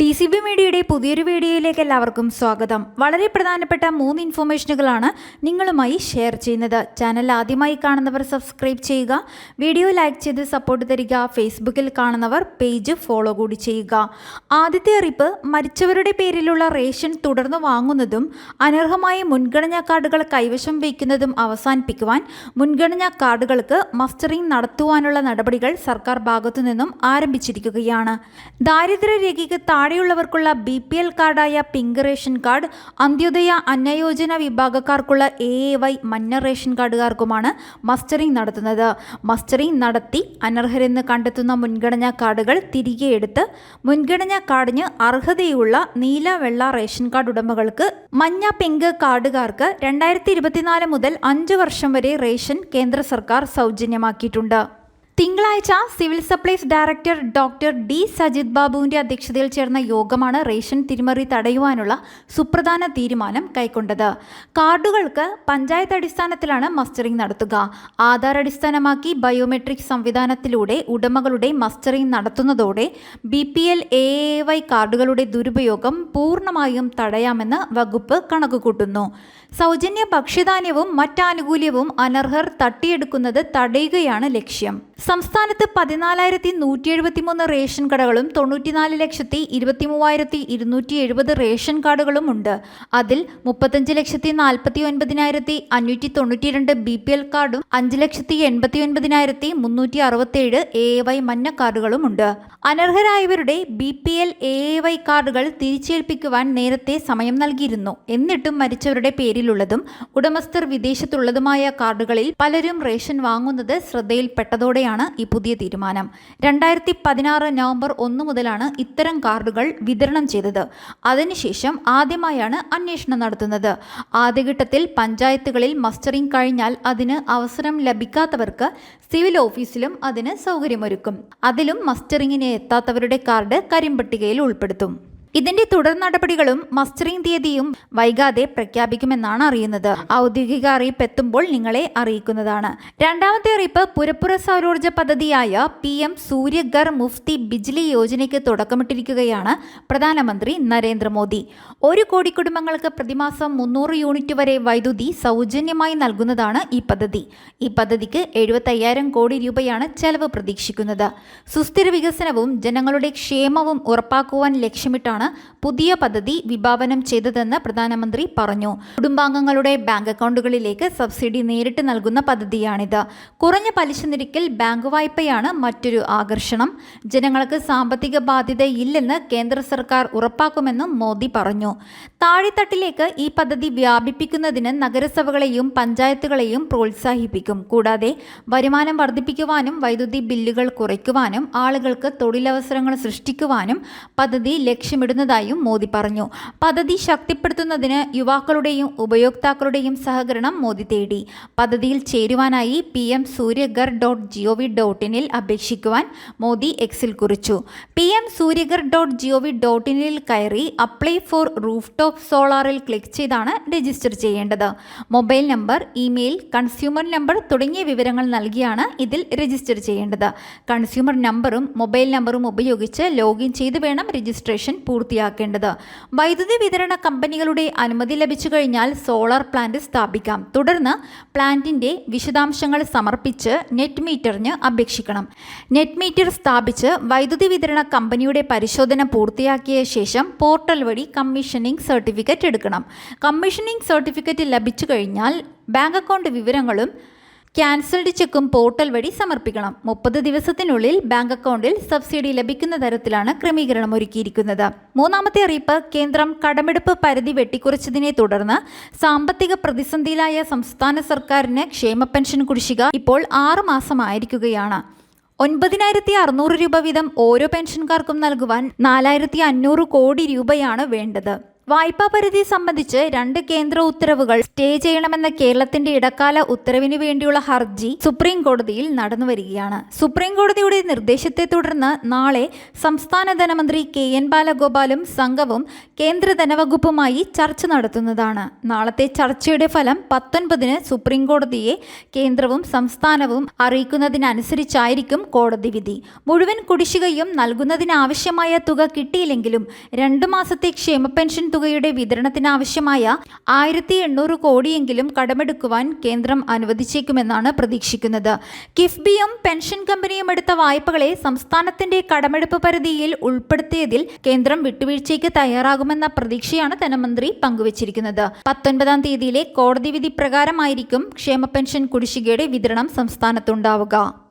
D C B മീഡിയയുടെ പുതിയൊരു വീഡിയോയിലേക്ക് എല്ലാവർക്കും സ്വാഗതം. വളരെ പ്രധാനപ്പെട്ട മൂന്ന് ഇൻഫോർമേഷനുകളാണ് നിങ്ങളുമായി ഷെയർ ചെയ്യുന്നത്. ചാനൽ ആദ്യമായി കാണുന്നവർ സബ്സ്ക്രൈബ് ചെയ്യുക വീഡിയോ ലൈക്ക് ചെയ്ത് സപ്പോർട്ട് തരിക ഫേസ്ബുക്കിൽ കാണുന്നവർ പേജ് ഫോളോ കൂടി ചെയ്യുക. ആദ്യത്തെ അറിയിപ്പ് മരിച്ചവരുടെ പേരിലുള്ള റേഷൻ തുടർന്ന് വാങ്ങുന്നതും അനർഹമായ മുൻഗണനാ കാർഡുകൾ കൈവശം വയ്ക്കുന്നതും അവസാനിപ്പിക്കുവാൻ മുൻഗണനാ കാർഡുകൾക്ക് മസ്റ്ററിംഗ് നടത്തുവാനുള്ള നടപടികൾ സർക്കാർ ഭാഗത്തുനിന്നും ആരംഭിച്ചിരിക്കുകയാണ്. ദാരിദ്ര്യരേഖയ്ക്ക് താഴെയുള്ളവർക്കുള്ള B P L കാർഡായ pink ration card Antyodaya Anna Yojana വിഭാഗക്കാർക്കുള്ള A A Y മഞ്ഞ റേഷൻ കാർഡുകാർക്കുമാണ് മസ്റ്ററിംഗ് നടത്തുന്നത്. മസ്റ്ററിംഗ് നടത്തി അനർഹരെന്ന് കണ്ടെത്തുന്ന മുൻഗണനാ കാർഡുകൾ തിരികെ എടുത്ത് മുൻഗണനാ കാർഡിന് അർഹതയുള്ള നീല വെള്ള റേഷൻ കാർഡ് ഉടമകൾക്ക് മഞ്ഞ പിങ്ക് കാർഡുകാർക്ക് രണ്ടായിരത്തി ഇരുപത്തിനാല് മുതൽ അഞ്ച് വർഷം വരെ റേഷൻ കേന്ദ്ര സർക്കാർ സൗജന്യമാക്കിയിട്ടുണ്ട്. തിങ്കളാഴ്ച civil supplies director doctor D Sajith ബാബുവിന്റെ അധ്യക്ഷതയിൽ ചേർന്ന യോഗമാണ് റേഷൻ തിരിമറി തടയുവാനുള്ള സുപ്രധാന തീരുമാനം കൈക്കൊണ്ടത്. കാർഡുകൾക്ക് പഞ്ചായത്ത് അടിസ്ഥാനത്തിലാണ് മസ്റ്ററിംഗ് നടത്തുക. ആധാർ അടിസ്ഥാനമാക്കി ബയോമെട്രിക് സംവിധാനത്തിലൂടെ ഉടമകളുടെ mustering നടത്തുന്നതോടെ B P L A Y കാർഡുകളുടെ ദുരുപയോഗം പൂർണമായും തടയാമെന്ന് വകുപ്പ് കണക്കുകൂട്ടുന്നു. സൗജന്യ ഭക്ഷ്യധാന്യവും മറ്റാനുകൂല്യവും അനർഹർ തട്ടിയെടുക്കുന്നത് തടയുകയാണ് ലക്ഷ്യം. സംസ്ഥാനത്ത് പതിനാലായിരത്തി നൂറ്റി എഴുപത്തിമൂന്ന് റേഷൻ കടകളും തൊണ്ണൂറ്റിനാല് ലക്ഷത്തി ഇരുപത്തി മൂവായിരത്തി ഇരുന്നൂറ്റി എഴുപത് റേഷൻ കാർഡുകളും ഉണ്ട്. അതിൽ മുപ്പത്തഞ്ച് ലക്ഷത്തി നാൽപ്പത്തി ഒൻപതിനായിരത്തി അഞ്ഞൂറ്റി തൊണ്ണൂറ്റി രണ്ട് ബി പി എൽ കാർഡും അഞ്ച് ലക്ഷത്തി എൺപത്തി ഒൻപതിനായിരത്തി മുന്നൂറ്റി അറുപത്തേഴ് എ എ വൈ മഞ്ഞ കാർഡുകളും ഉണ്ട്. അനർഹരായവരുടെ B P L A A Y കാർഡുകൾ തിരിച്ചേൽപ്പിക്കുവാൻ നേരത്തെ സമയം നൽകിയിരുന്നു. എന്നിട്ടും മരിച്ചവരുടെ പേരിലുള്ളതും ഉടമസ്ഥർ വിദേശത്തുള്ളതുമായ കാർഡുകളിൽ പലരും റേഷൻ വാങ്ങുന്നത് ശ്രദ്ധയിൽപ്പെട്ടതോടെയാണ്. ഈ പുതിയ തീരുമാനം. രണ്ടായിരത്തി പതിനാറ് നവംബർ ഒന്ന് മുതലാണ് ഇത്തരം കാർഡുകൾ വിതരണം ചെയ്തത്. അതിനുശേഷം ആദ്യമായാണ് അന്വേഷണം നടത്തുന്നത്. ആദ്യഘട്ടത്തിൽ പഞ്ചായത്തുകളിൽ മസ്റ്ററിംഗ് കഴിഞ്ഞാൽ അതിന് അവസരം ലഭിക്കാത്തവർക്ക് സിവിൽ ഓഫീസിലും അതിന് സൗകര്യമൊരുക്കും. അതിലും മസ്റ്ററിങ്ങിന് എത്താത്തവരുടെ കാർഡ് കരിമ്പട്ടികയിൽ ഉൾപ്പെടുത്തും. ഇതിന്റെ തുടർ നടപടികളും മസ്റ്ററിംഗ് തീയതിയും വൈകാതെ പ്രഖ്യാപിക്കുമെന്നാണ് അറിയുന്നത്. ഔദ്യോഗിക അറിയിപ്പ് എത്തുമ്പോൾ നിങ്ങളെ അറിയിക്കുന്നതാണ്. രണ്ടാമത്തെ അറിയിപ്പ് പുരപ്പുറ സൗരോർജ പദ്ധതിയായ പി എം സൂര്യഗർ മുഫ്തി ബിജ്ലി യോജനയ്ക്ക് തുടക്കമിട്ടിരിക്കുകയാണ് പ്രധാനമന്ത്രി നരേന്ദ്രമോദി. ഒരു കോടി കുടുംബങ്ങൾക്ക് പ്രതിമാസം മുന്നൂറ് യൂണിറ്റ് വരെ വൈദ്യുതി സൗജന്യമായി നൽകുന്നതാണ് ഈ പദ്ധതി. ഈ പദ്ധതിക്ക് എഴുപത്തയ്യായിരം കോടി രൂപയാണ് ചെലവ് പ്രതീക്ഷിക്കുന്നത്. സുസ്ഥിര വികസനവും ജനങ്ങളുടെ ക്ഷേമവും ഉറപ്പാക്കുവാൻ ലക്ഷ്യമിട്ടാണ് പുതിയ പദ്ധതി വിഭാവനം ചെയ്തതെന്ന് പ്രധാനമന്ത്രി പറഞ്ഞു. കുടുംബാംഗങ്ങളുടെ ബാങ്ക് അക്കൗണ്ടുകളിലേക്ക് സബ്സിഡി നേരിട്ട് നൽകുന്ന പദ്ധതിയാണിത്. കുറഞ്ഞ പലിശ നിരക്കിൽ ബാങ്ക് വായ്പയാണ് മറ്റൊരു ആകർഷണം. ജനങ്ങൾക്ക് സാമ്പത്തിക ബാധ്യതയില്ലെന്ന് കേന്ദ്ര സർക്കാർ ഉറപ്പാക്കുമെന്നും മോദി പറഞ്ഞു. താഴെത്തട്ടിലേക്ക് ഈ പദ്ധതി വ്യാപിപ്പിക്കുന്നതിന് നഗരസഭകളെയും പഞ്ചായത്തുകളെയും പ്രോത്സാഹിപ്പിക്കും. കൂടാതെ വരുമാനം വർദ്ധിപ്പിക്കുവാനും വൈദ്യുതി ബില്ലുകൾ കുറയ്ക്കുവാനും ആളുകൾക്ക് തൊഴിലവസരങ്ങൾ സൃഷ്ടിക്കുവാനും പദ്ധതി ലക്ഷ്യമിടുന്നതായും മോദി പറഞ്ഞു. പദ്ധതി ശക്തിപ്പെടുത്തുന്നതിന് യുവാക്കളുടെയും ഉപയോക്താക്കളുടെയും സഹകരണം മോദി തേടി. പദ്ധതിയിൽ ചേരുവാനായി P M Suryaghar dot G O V അപേക്ഷിക്കുവാൻ Modi എക്സിൽ കുറിച്ചു. P M Suryaghar dot G O V കയറി അപ്ലൈ ഫോർ റൂഫ് ടോപ്പ് സോളാറിൽ ക്ലിക്ക് ചെയ്താണ് രജിസ്റ്റർ ചെയ്യേണ്ടത്. Mobile number email consumer number തുടങ്ങിയ വിവരങ്ങൾ നൽകിയാണ് ഇതിൽ രജിസ്റ്റർ ചെയ്യേണ്ടത്. കൺസ്യൂമർ നമ്പറും മൊബൈൽ നമ്പറും ഉപയോഗിച്ച് ലോഗിൻ ചെയ്ത് വേണം രജിസ്ട്രേഷൻ പൂർത്തിയാക്കേണ്ടത്. വൈദ്യുതി വിതരണ കമ്പനികളുടെ അനുമതി ലഭിച്ചു കഴിഞ്ഞാൽ സോളാർ പ്ലാന്റ് സ്ഥാപിക്കാം. തുടർന്ന് പ്ലാന്റിന്റെ വിശദാംശങ്ങൾ സമർപ്പിച്ച് നെറ്റ് മീറ്ററിന് അപേക്ഷിക്കണം. നെറ്റ് മീറ്റർ സ്ഥാപിച്ച് വൈദ്യുതി വിതരണ കമ്പനിയുടെ പരിശോധന പൂർത്തിയാക്കിയ ശേഷം പോർട്ടൽ വഴി കമ്മീഷനിംഗ് സർട്ടിഫിക്കറ്റ് എടുക്കണം. കമ്മീഷനിംഗ് സർട്ടിഫിക്കറ്റ് ലഭിച്ചു കഴിഞ്ഞാൽ ബാങ്ക് അക്കൗണ്ട് വിവരങ്ങളും ക്യാൻസൽഡ് ചെക്കും പോർട്ടൽ വഴി സമർപ്പിക്കണം. മുപ്പത് ദിവസത്തിനുള്ളിൽ ബാങ്ക് അക്കൗണ്ടിൽ സബ്സിഡി ലഭിക്കുന്ന തരത്തിലാണ് ക്രമീകരണം ഒരുക്കിയിരിക്കുന്നത്. മൂന്നാമത്തെ അറിയിപ്പ് കേന്ദ്രം കടമെടുപ്പ് പരിധി വെട്ടിക്കുറച്ചതിനെ തുടർന്ന് സാമ്പത്തിക പ്രതിസന്ധിയിലായ സംസ്ഥാന സർക്കാരിന് ക്ഷേമ പെൻഷൻ കുടിശ്ശിക ഇപ്പോൾ ആറ് മാസമായിരിക്കുകയാണ്. ഒൻപതിനായിരത്തി അറുന്നൂറ് രൂപ വീതം ഓരോ പെൻഷൻകാർക്കും നൽകുവാൻ നാലായിരത്തി അഞ്ഞൂറ് കോടി രൂപയാണ് വേണ്ടത്. വായ്പാ പരിധി സംബന്ധിച്ച് രണ്ട് കേന്ദ്ര ഉത്തരവുകൾ സ്റ്റേ ചെയ്യണമെന്ന കേരളത്തിന്റെ ഇടക്കാല ഉത്തരവിനു വേണ്ടിയുള്ള ഹർജി സുപ്രീം കോടതിയിൽ നടന്നു വരികയാണ് സുപ്രീം കോടതിയുടെ നിർദ്ദേശത്തെ തുടർന്ന് നാളെ സംസ്ഥാന ധനമന്ത്രി കെ എൻ ബാലഗോപാലും സംഘവും കേന്ദ്ര ധനവകുപ്പുമായി ചർച്ച നടത്തുന്നതാണ്. നാളത്തെ ചർച്ചയുടെ ഫലം പത്തൊൻപതിന് സുപ്രീം കോടതിയെ കേന്ദ്രവും സംസ്ഥാനവും അറിയിക്കുന്നതിനനുസരിച്ചായിരിക്കും കോടതി വിധി. മുഴുവൻ കുടിശ്ശികയും നൽകുന്നതിനാവശ്യമായ തുക കിട്ടിയില്ലെങ്കിലും രണ്ടു മാസത്തെ ക്ഷേമ പെൻഷൻ തുകയുടെ വിതരണത്തിനാവശ്യമായ ആയിരത്തി എണ്ണൂറ് കോടിയെങ്കിലും കടമെടുക്കുവാൻ കേന്ദ്രം അനുവദിച്ചേക്കുമെന്നാണ് പ്രതീക്ഷിക്കുന്നത്. കിഫ്ബിയും പെൻഷൻ കമ്പനിയും എടുത്ത വായ്പകളെ സംസ്ഥാനത്തിന്റെ കടമെടുപ്പ് പരിധിയിൽ ഉൾപ്പെടുത്തിയതിൽ കേന്ദ്രം വിട്ടുവീഴ്ചയ്ക്ക് തയ്യാറാകുമെന്ന പ്രതീക്ഷയാണ് ധനമന്ത്രി പങ്കുവച്ചിരിക്കുന്നത്. പത്തൊൻപതാം തീയതിയിലെ കോടതി വിധി പ്രകാരമായിരിക്കും ക്ഷേമ പെൻഷൻ കുടിശ്ശികയുടെ വിതരണം സംസ്ഥാനത്തുണ്ടാവുക.